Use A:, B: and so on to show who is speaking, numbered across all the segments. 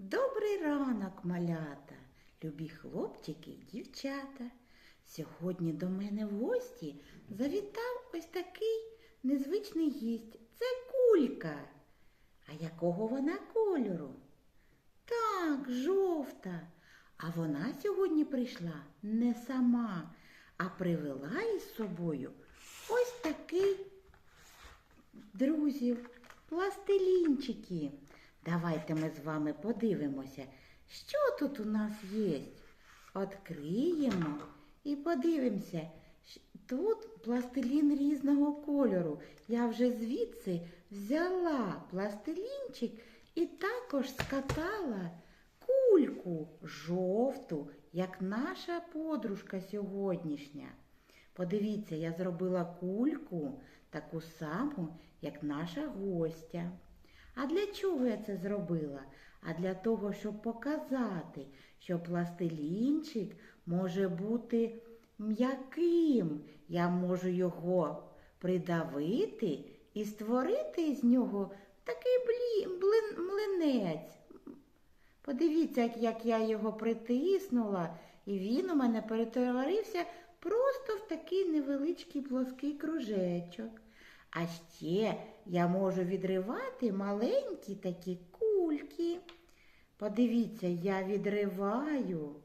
A: Добрий ранок, малята, любі хлопчики і дівчата. Сьогодні до мене в гості завітав ось такий незвичний гість. Це кулька. А якого вона кольору? Так, жовта. А вона сьогодні прийшла не сама, а привела із собою ось такий друзів, пластилінчики. Давайте ми з вами подивимося, що тут у нас є. Откриємо і подивимося. Тут пластилін різного кольору. Я вже звідси взяла пластилінчик і також скатала кульку жовту, як наша подружка сьогоднішня. Подивіться, я зробила кульку таку саму, як наша гостя. А для чого я це зробила? А для того, щоб показати, що пластилінчик може бути м'яким. Я можу його придавити і створити з нього такий блі, блин, млинець. Подивіться, як я його притиснула, і він у мене перетворився просто в такий невеличкий плоский кружечок. А ще я можу відривати маленькі такі кульки. Подивіться, я відриваю.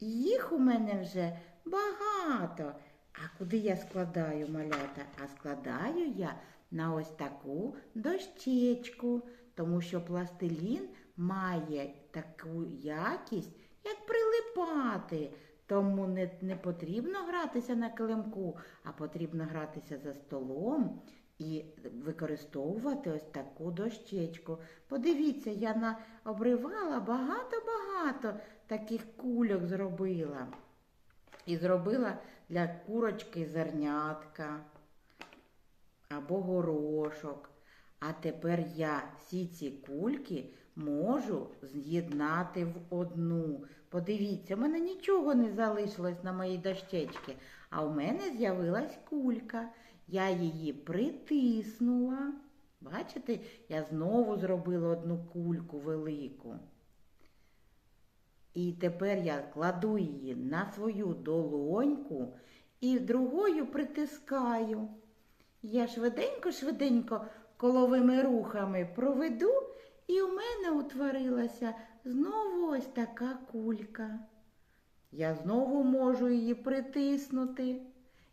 A: Їх у мене вже багато. А куди я складаю малята? А складаю я на ось таку дощечку, тому що пластилін має таку якість, як прилипати. Тому не, не потрібно гратися на килимку, а потрібно гратися за столом і використовувати ось таку дощечку. Подивіться, я на, обривала багато-багато таких кульок зробила. І зробила для курочки зернятка або горошок. А тепер я всі ці кульки можу з'єднати в одну. Подивіться, у мене нічого не залишилось на моїй дощечці, а у мене з'явилась кулька. Я її притиснула. Бачите, я знову зробила одну кульку велику. І тепер я кладу її на свою долоньку і другою притискаю. Я швиденько-швиденько коловими рухами проведу, і у мене утворилася знову ось така кулька. Я знову можу її притиснути,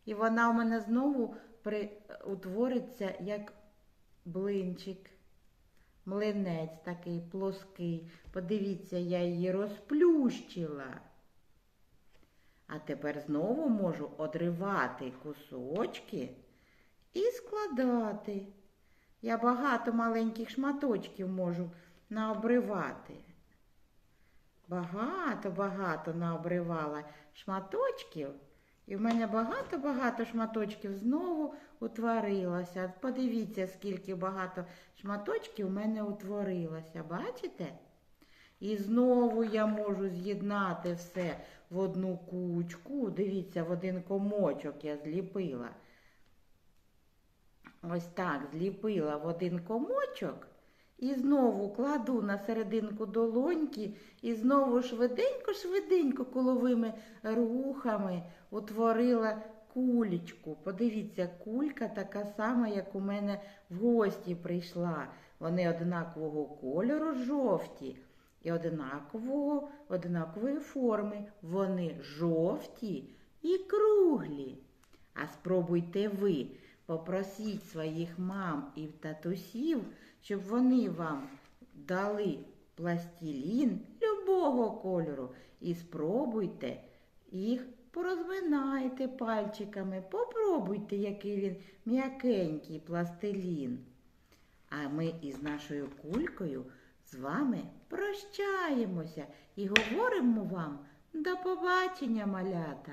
A: і вона у мене знову при... утвориться як блинчик. Млинець такий плоский. Подивіться, я її розплющила. А тепер знову можу одривати кусочки і складати. Я багато маленьких шматочків можу наобривати. Багато-багато наобривала шматочків. І в мене багато-багато шматочків знову утворилося. Подивіться, скільки багато шматочків в мене утворилося. Бачите? І знову я можу з'єднати все в одну кучку. Дивіться, в один комочок я зліпила. Ось так зліпила в один комочок. І знову кладу на серединку долоньки і знову швиденько-швиденько коловими рухами утворила кулечку. Подивіться, кулька така сама, як у мене в гості прийшла. Вони однакового кольору жовті і однакового, однакової форми. Вони жовті і круглі. А спробуйте ви. Попросіть своїх мам і татусів, щоб вони вам дали пластилін любого кольору і спробуйте їх порозминайте пальчиками, попробуйте, який він м'якенький пластилін. А ми із нашою кулькою з вами прощаємося і говоримо вам до побачення, малята!